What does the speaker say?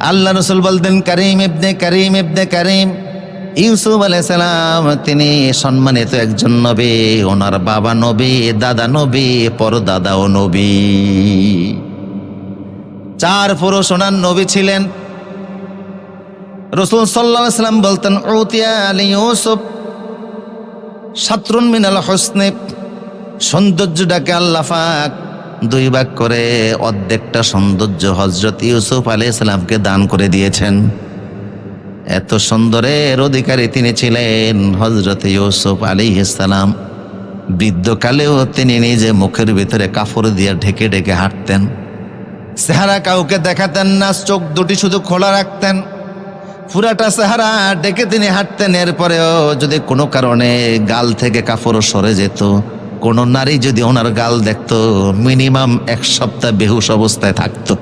আল্লাহ রসুল বলতেন, করিম ইবনে করিম ইবনে, করিম। ইউসুফ আলাইসালাম তিনি সম্মানিত একজন নবী, ওনার বাবা নবী, দাদা নবী পর পরদাদাও নবী। চার পুরুষ ওনার নবী ছিলেন। রসুল সাল্লাহ সাল্লাম বলতেন ঔতিয়া আলী ইউসুফ, সাতরুন মিনাল হোসনে। সৌন্দর্যটাকে আল্লাহ পাক দুই ভাগ করে অর্ধেকটা সৌন্দর্য হজরত ইউসুফ আলি ইসলামকে দান করে দিয়েছেন। এত সুন্দরের অধিকারী তিনি ছিলেন হজরত ইউসুফ আলী ইসলাম বৃদ্ধকালেও তিনি নিজে মুখের ভিতরে কাপড় দিয়ে ঢেকে ঢেকে হাঁটতেন। চেহারা কাউকে দেখাতেন না, চোখ দুটি শুধু খোলা রাখতেন। পুরাটা চেহারা ডেকে তিনি হাঁটতেন, এরপরেও যদি কোনো কারণে গাল থেকে কাপড় সরে যেত কোনো নারী যদি ওনার গাল দেখত মিনিমাম এক সপ্তাহ বেহুশ অবস্থায় থাকতো।